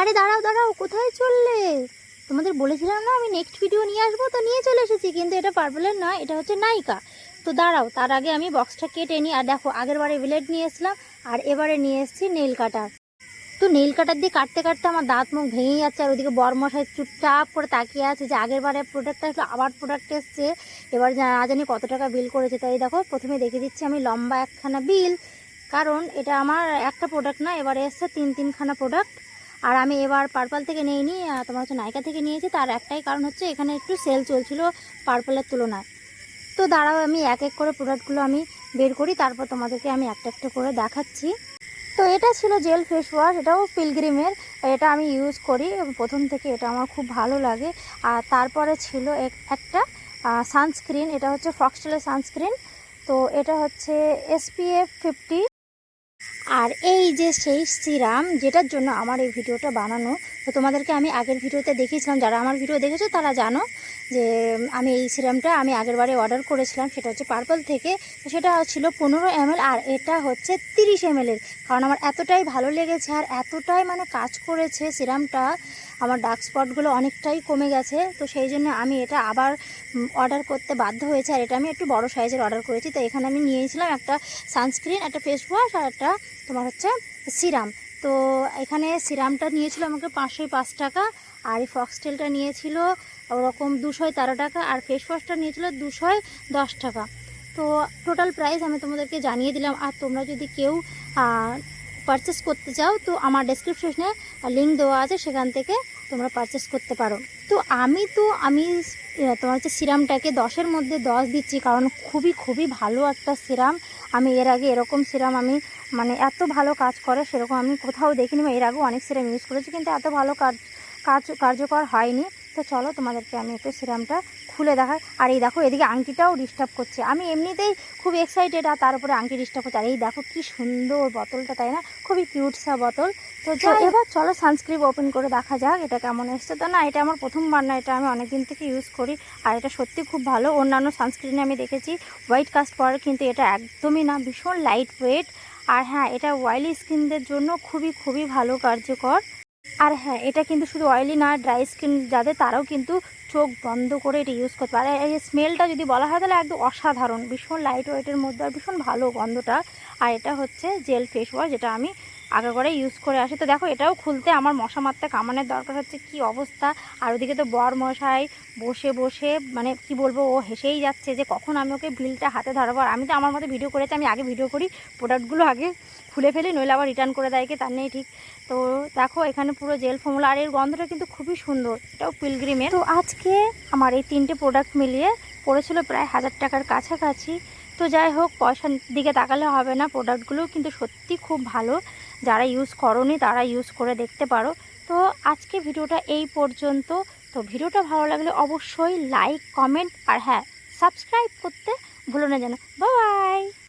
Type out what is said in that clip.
আরে দাঁড়াও দাঁড়াও, কোথায় চললে? তোমাদের বলেছিলাম না আমি নেক্সট ভিডিও নিয়ে আসব, তো নিয়ে চলে এসেছি, কিন্তু এটা পার্পলের নয়, এটা হচ্ছে নাইকা তো দাঁড়াও, তার আগে আমি বক্সটা কেটে নিই, আর দেখো, আগের বারে ব্লেড নিয়ে এসলাম, আর এবারে নিয়ে এসেছি নেল কাটার তো নেল কাটার দিয়ে কাটতে কাটতে আমার দাঁত মুখ ভেঙে যাচ্ছে, আর ওদিকে বরমশাই চুপচাপ করে তাকিয়ে আছে যে আগের বারে প্রোডাক্ট আসলো আবার প্রোডাক্ট এসছে, এবার না জানি কত টাকা বিল করেছে, তাই দেখো, প্রথমে দেখে দিচ্ছি আমি লম্বা একখানা বিল কারণ এটা আমার একটা প্রোডাক্ট না, এবারে এসছে তিন তিনখানা প্রোডাক্ট আর আমি এবার পার্পল থেকে নিইনি তোমার হচ্ছে নাইকা থেকে নিয়েছি, তার একটাই কারণ হচ্ছে এখানে একটু সেল চলছিল পার্পলের তুলনায়। তো দাঁড়াও, আমি এক এক করে প্রোডাক্টগুলো আমি বের করি, তারপর তোমাদেরকে আমি একটা একটা করে দেখাচ্ছি। তো এটা ছিল জেল ফেস ওয়াশ এটাও পিলগ্রিমের এটা আমি ইউজ করি, প্রথম থেকে এটা আমার খুব ভালো লাগে। আর তারপরে ছিল এক- একটা সানস্ক্রিন এটা হচ্ছে ফক্সটেলের সানস্ক্রিন তো এটা হচ্ছে এসপিএফ ফিফটি আর এই যে সেই সিরাম, যেটার জন্য আমার এই ভিডিওটা বানানো, তো তোমাদেরকে আমি আগের ভিডিওতে দেখিয়েছিলাম, যারা আমার ভিডিও দেখেছ তারা জানো যে আমি এই সিরামটা আমি আগেরবারে অর্ডার করেছিলাম, সেটা হচ্ছে পার্পল থেকে, তো সেটা ছিল পনেরো এমএল আর এটা হচ্ছে তিরিশ এমএলের কারণ আমার এতটাই ভালো লেগেছে আর এতটাই মানে কাজ করেছে সিরামটা আমার ডার্ক স্পটগুলো অনেকটাই কমে গেছে, তো সেই জন্য আমি এটা আবার অর্ডার করতে বাধ্য হয়েছে। আর এটা আমি একটু বড় সাইজের অর্ডার করেছি, তো এখানে আমি নিয়েছিলাম একটা সানস্ক্রিন একটা ফেস ওয়াশ আর একটা তোমার হচ্ছে সিরাম তো এখানে সিরামটা নিয়েছিল আমাকে পাঁচশোই পাঁচ টাকা, আর এই ফক্সটেলটা নিয়েছিল ওরকম দুশোয় তেরো টাকা, আর ফেস ওয়াশটা নিয়েছিল দুশোয় দশ টাকা। তো টোটাল প্রাইস আমি তোমাদেরকে জানিয়ে দিলাম। আর তোমরা যদি কেউ পারচেস করতে চাও, তো আমার ডেসক্রিপশনে লিঙ্ক দেওয়া আছে, সেখান থেকে তোমরা পারচেস করতে পারো। তো আমি তো, আমি তোমার হচ্ছে সিরামটাকে দশের মধ্যে দশ দিচ্ছি, কারণ খুবই খুবই ভালো একটা সিরাম। আমি এর আগে এরকম সিরাম আমি মানে এত ভালো কাজ করে, সেরকম আমি কোথাও দেখিনি, বা এর আগেও অনেক সিরাম ইউজ করেছি, কিন্তু এত ভালো কাজ কাজ, কার্যকর হয়নি। তো চলো তোমাদেরকে আমি একটু সিরামটা খুলে দেখাই আর এই দেখো এদিকে আংটিটাও ডিস্টার্ব করছে। আমি এমনিতেই খুব এক্সাইটেড আর তার উপরে আংটি ডিস্টার্ব করছে। আর এই দেখো কি সুন্দর বোতলটা তাই না? খুবই কিউট সা বোতল। তো যাই এবার চলো সানস্ক্রিন ওপেন করে দেখা যাক এটা কেমন এসছে। তো না এটা আমার প্রথমবার না এটা আমি অনেক দিন থেকে ইউজ করি। আর এটা সত্যি খুব ভালো। অন্যান্য সানস্ক্রিনে আমি দেখেছি হোয়াইট কাস্ট পরে কিন্তু এটা একদমই না ভীষণ লাইট ওয়েট আর হ্যাঁ এটা ওয়াইলি স্কিনদের জন্য খুবই খুবই ভালো কার্যকর। আর হ্যাঁ এটা কিন্তু শুধু অয়েলি না ড্রাই স্কিন যাদের, তারাও কিন্তু চোখ বন্ধ করে এটা ইউজ করতে পারে। এই স্মেলটা যদি বলা হয়, তাহলে একদম অসাধারণ, ভীষণ লাইট ওয়েটের মধ্যে আর ভীষণ ভালো গন্ধটা। আর এটা হচ্ছে জেল ফেস ওয়াশ যেটা আমি আগে করে ইউজ করে আসি। তো দেখো, এটাও খুলতে আমার মশা মারতে কামানের দরকার হচ্ছে, কি অবস্থা? আর ওদিকে তো বর মশাই বসে বসে মানে কি বলব, ও হেসেই যাচ্ছে যে কখন আমি ওকে বিলটা হাতে ধরাবো। আর আমি তো আমার মতো ভিডিও করেছি, আমি আগে ভিডিও করি প্রোডাক্টগুলো আগে খুলে ফেলি, নইলে আবার রিটার্ন করে দেয়, কি তার নেই ঠিক। তো দেখো, এখানে পুরো জেল ফর্মুলা আর এর গন্ধটা কিন্তু খুবই সুন্দর, এটাও পিলগ্রিমের তো আজকে আমার এই তিনটে প্রোডাক্ট মিলিয়ে পড়েছিল প্রায় হাজার টাকার কাছাকাছি। তো যাই হোক, পয়সার দিকে তাকালে হবে না প্রোডাক্টগুলো কিন্তু সত্যি খুব ভালো। যারা ইউজ করনি তারা ইউজ করে দেখতে পারো। তো আজকে ভিডিওটা এই পর্যন্ত। তো ভিডিওটা ভালো লাগলে অবশ্যই লাইক কমেন্ট আর হ্যাঁ সাবস্ক্রাইব করতে ভুলো না যেন। বাই